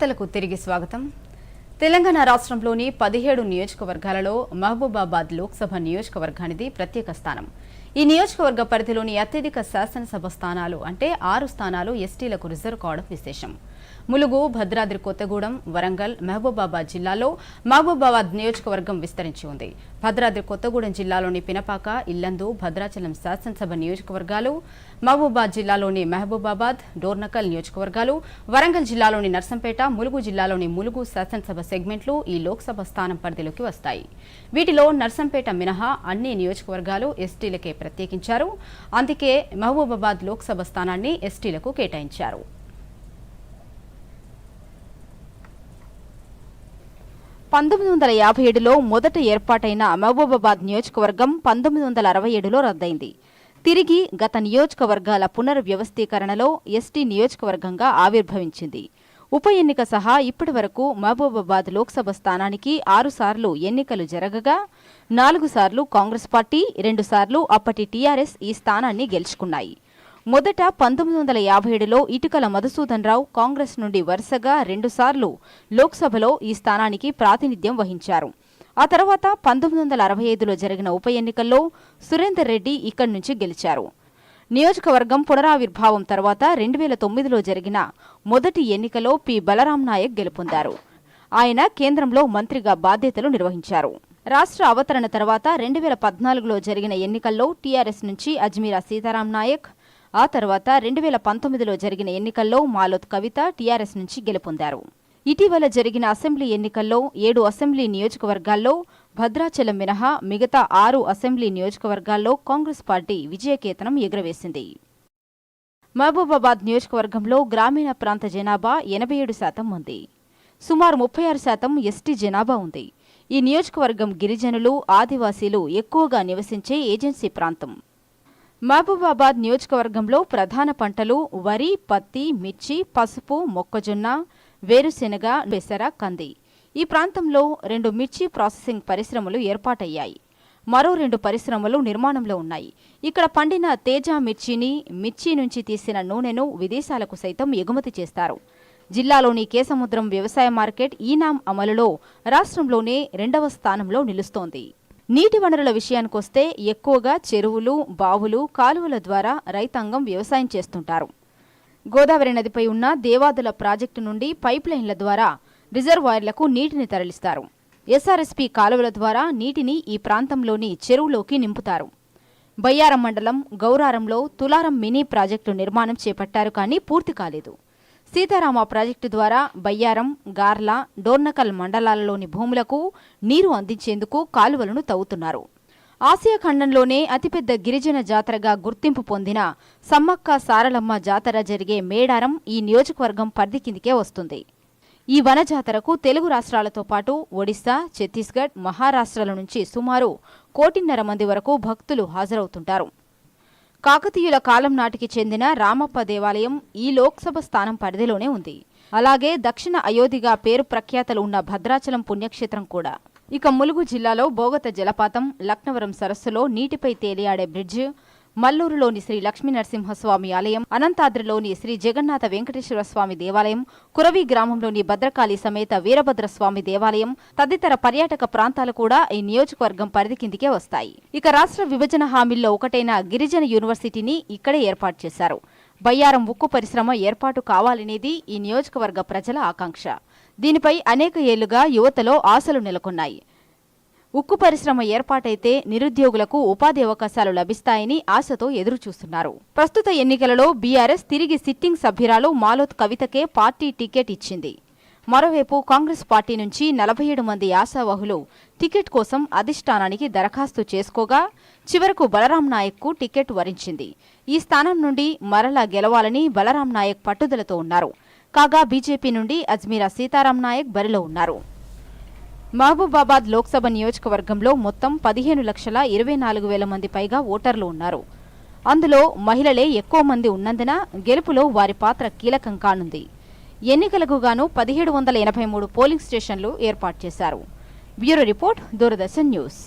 వార్తలకు తిరిగి స్వాగతం. తెలంగాణ రాష్ట్రంలోని పదిహేడు నియోజకవర్గాలలో మహబూబాబాద్ లోక్సభ నియోజకవర్గానిది ప్రత్యేక స్థానం. ఈ నియోజకవర్గ పరిధిలోని అత్యధిక శాసనసభ స్థానాలు అంటే ఆరు స్థానాలు ఎస్టీలకు రిజర్వ్ కావడం విశేషం. ములుగు భద్రాద్రి కొత్తగూడెం వరంగల్ మహబూబాబాద్ జిల్లాలో మహబూబాబాద్ నియోజకవర్గం విస్తరించి ఉంది. భద్రాద్రి కొత్తగూడెం జిల్లాలోని పినపాక ఇల్లందు భద్రాచలం శాసనసభ నియోజకవర్గాలు మహబూబాద్ జిల్లాలోని మహబూబాబాద్ డోర్నకల్ నియోజకవర్గాలు వరంగల్ జిల్లాలోని నర్సంపేట ములుగు జిల్లాలోని ములుగు శాసనసభ సెగ్మెంట్లు ఈ లోక్సభ స్థానం పరిధిలోకి వస్తాయి. వీటిలో నర్సంపేట మినహా అన్ని నియోజకవర్గాలు ఎస్టీలకే ప్రత్యేకించారు. అందుకే మహబూబాబాద్ లోక్సభ స్థానాన్ని ఎస్టీలకు కేటాయించారు. పంతొమ్మిది వందల యాభై ఏడులో మొదట ఏర్పాటైన మహబూబాబాద్ నియోజకవర్గం పంతొమ్మిది వందల అరవై ఏడులో రద్దయింది. తిరిగి గత నియోజకవర్గాల పునర్వ్యవస్థీకరణలో ఎస్టీ నియోజకవర్గంగా ఆవిర్భవించింది. ఉప ఎన్నిక సహా ఇప్పటి వరకు మహబూబాబాద్ లోక్సభ స్థానానికి ఆరుసార్లు ఎన్నికలు జరగగా నాలుగు సార్లు కాంగ్రెస్ పార్టీ రెండుసార్లు అప్పటి టీఆర్ఎస్ ఈ స్థానాన్ని గెలుచుకున్నాయి. మొదట పంతొమ్మిది వందల యాభై ఏడులో ఇటుకల మధుసూదన్ రావు కాంగ్రెస్ నుండి వరుసగా రెండుసార్లు లోక్సభలో ఈ స్థానానికి ప్రాతినిధ్యం వహించారు. ఆ తర్వాత పంతొమ్మిది వందల అరవై ఐదులో జరిగిన ఉప ఎన్నికల్లో సురేందర్ రెడ్డి ఇక్కడి నుంచి గెలిచారు. నియోజకవర్గం పునరావిర్భావం తర్వాత రెండు వేల తొమ్మిదిలో జరిగిన మొదటి ఎన్నికలో పి. బలరాం నాయక్ గెలుపొందారు. ఆయన కేంద్రంలో మంత్రిగా బాధ్యతలు నిర్వహించారు. రాష్ట్ర అవతరణ తర్వాత రెండు వేల పద్నాలుగులో జరిగిన ఎన్నికల్లో టీఆర్ఎస్ నుంచి అజ్మీరా సీతారాం నాయక్ ఆ తర్వాత రెండు వేల పంతొమ్మిదిలో జరిగిన ఎన్నికల్లో మాలోత్ కవిత టీఆర్ఎస్ నుంచి గెలుపొందారు. ఇటీవల జరిగిన అసెంబ్లీ ఎన్నికల్లో ఏడు అసెంబ్లీ నియోజకవర్గాల్లో భద్రాచలం మినహా మిగతా ఆరు అసెంబ్లీ నియోజకవర్గాల్లో కాంగ్రెస్ పార్టీ విజయకేతనం ఎగురవేసింది. మహబూబాబాద్ నియోజకవర్గంలో గ్రామీణ ప్రాంత జనాభా ఎనభై ఏడు శాతం ఉంది. సుమారు ముప్పై ఆరు శాతం ఎస్టీ జనాభా ఉంది. ఈ నియోజకవర్గం గిరిజనులు ఆదివాసీలు ఎక్కువగా నివసించే ఏజెన్సీ ప్రాంతం. మహబూబాబాద్ నియోజకవర్గంలో ప్రధాన పంటలు వరి పత్తి మిర్చి పసుపు మొక్కజొన్న వేరుశెనగ పెసర కంది. ఈ ప్రాంతంలో రెండు మిర్చి ప్రాసెసింగ్ పరిశ్రమలు ఏర్పాటయ్యాయి. మరో రెండు పరిశ్రమలు నిర్మాణంలో ఉన్నాయి. ఇక్కడ పండిన తేజ మిర్చిని మిర్చి నుంచి తీసిన నూనెను విదేశాలకు సైతం ఎగుమతి చేస్తారు. జిల్లాలోని కేసముద్రం వ్యవసాయ మార్కెట్ ఈనాం అమలులో రాష్ట్రంలోనే రెండవ స్థానంలో నిలుస్తోంది. నీటి వనరుల విషయానికొస్తే ఎక్కువగా చెరువులు బావులు కాలువల ద్వారా రైతాంగం వ్యవసాయం చేస్తుంటారు. గోదావరి నదిపై ఉన్న దేవాదుల ప్రాజెక్టు నుండి పైప్లైన్ల ద్వారా రిజర్వాయర్లకు నీటిని తరలిస్తారు. ఎస్ఆర్ఎస్పి కాలువల ద్వారా నీటిని ఈ ప్రాంతంలోని చెరువులోకి నింపుతారు. బయ్యారం మండలం గౌరారంలో తులారం మినీ ప్రాజెక్టు నిర్మాణం చేపట్టారు కానీ పూర్తి కాలేదు. సీతారామ ప్రాజెక్టు ద్వారా బయ్యారం గార్ల డోర్నకల్ మండలాలలోని భూములకు నీరు అందించేందుకు కాలువలను తవ్వుతున్నారు. ఆసియా ఖండంలోనే అతిపెద్ద గిరిజన జాతరగా గుర్తింపు పొందిన సమ్మక్క సారలమ్మ జాతర జరిగే మేడారం ఈ నియోజకవర్గం పరిధి కిందికే వస్తుంది. ఈ వన జాతరకు తెలుగు రాష్ట్రాలతో పాటు ఒడిశా ఛత్తీస్గఢ్ మహారాష్ట్రల నుంచి సుమారు కోటిన్నర మంది వరకు భక్తులు హాజరవుతుంటారు. కాకతీయుల కాలం నాటికి చెందిన రామప్ప దేవాలయం ఈ లోక్సభ స్థానం పరిధిలోనే ఉంది. అలాగే దక్షిణ అయోధిగా పేరు ప్రఖ్యాతలు ఉన్న భద్రాచలం పుణ్యక్షేత్రం కూడా. ఇక ములుగు జిల్లాలో బోగత జలపాతం లక్నవరం సరస్సులో నీటిపై తేలియాడే బ్రిడ్జ్ మల్లూరులోని శ్రీ లక్ష్మీ నరసింహస్వామి ఆలయం అనంతాద్రిలోని శ్రీ జగన్నాథ వెంకటేశ్వర స్వామి దేవాలయం కురవి గ్రామంలోని భద్రకాళి సమేత వీరభద్రస్వామి దేవాలయం తదితర పర్యాటక ప్రాంతాలు కూడా ఈ నియోజకవర్గం పరిధి కిందికే వస్తాయి. ఇక రాష్ట్ర విభజన హామీల్లో ఒకటైన గిరిజన యూనివర్సిటీని ఇక్కడే ఏర్పాటు చేశారు. బయ్యారం ఉక్కు పరిశ్రమ ఏర్పాటు కావాలనేది ఈ నియోజకవర్గ ప్రజల ఆకాంక్ష. దీనిపై అనేక ఏళ్ళుగా యువతలో ఆశలు నెలకొన్నాయి. ఉక్కు పరిశ్రమ ఏర్పాటైతే నిరుద్యోగులకు ఉపాధి అవకాశాలు లభిస్తాయని ఆశతో ఎదురుచూస్తున్నారు. ప్రస్తుత ఎన్నికలలో బీఆర్ఎస్ తిరిగి సిట్టింగ్ సభ్యురాలు మాలోత్ కవితకే పార్టీ టికెట్ ఇచ్చింది. మరోవైపు కాంగ్రెస్ పార్టీ నుంచి నలభై ఏడు మంది ఆశావహులు టికెట్ కోసం అధిష్టానానికి దరఖాస్తు చేసుకోగా చివరకు బలరాం నాయక్కు టికెట్ వరించింది. ఈ స్థానం నుండి మరలా గెలవాలని బలరాం నాయక్ పట్టుదలతో ఉన్నారు. కాగా బీజేపీ నుండి అజ్మీరా సీతారాం నాయక్ బరిలో ఉన్నారు. మహబూబాబాద్ లోక్సభ నియోజకవర్గంలో మొత్తం పదిహేను లక్షల ఇరవై నాలుగు వేల మంది పైగా ఓటర్లు ఉన్నారు. అందులో మహిళలే ఎక్కువ మంది ఉన్నందున గెలుపులో వారి పాత్ర కీలకం కానుంది. ఎన్నికలకు గాను పదిహేడు వందల ఎనభై మూడు పోలింగ్ స్టేషన్లు ఏర్పాటు చేశారు. Bureau report Doordarshan news.